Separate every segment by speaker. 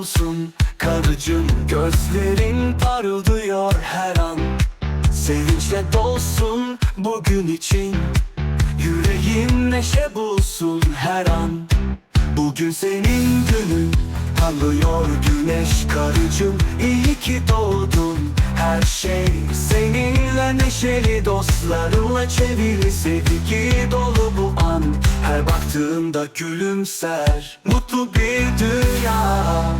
Speaker 1: olsun. Karıcığım gözlerin parıldıyor her an. Sevinçle dolsun bugün için. Yüreğim neşe bulsun her an. Bugün senin günün. Parlıyor güneş karıcığım İyi ki doğdun. Her şey seninle neşeli Dostlarınla çevrili. Sevgi dolu bu an baktığımda gülümser. Mutlu bir dünya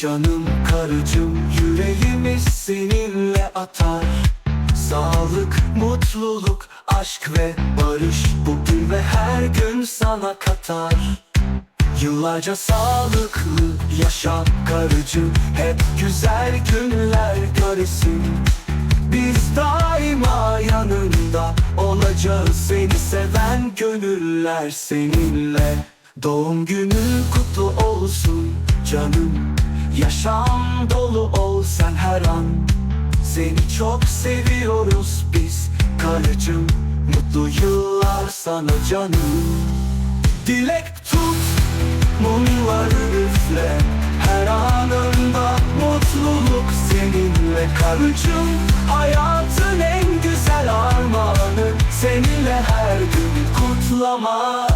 Speaker 1: canım karıcığım Yüreğimiz seninle atar. Sağlık, mutluluk, aşk ve barış Bugün ve her gün sana katar. Yıllarca sağlıklı yaşa karıcığım Hep güzel günler göresin. Biz daima yanında olacağız Seni seven gönüller seninle. Doğum günün kutlu olsun canım Yaşam dolu ol sen her an. Seni çok seviyoruz biz. Karıcığım Mutlu yıllar sana canım. Dilek tut, mumları üfle. Her anında mutluluk seninle karıcığım. Hayatın en güzel armağanı. Seninle her gün kutlama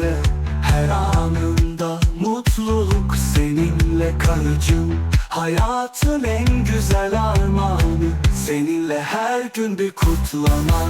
Speaker 1: üfle Her anında mutluluk seninle karıcığım Hayatın en güzel armağanı. Seninle her gün bir kutlama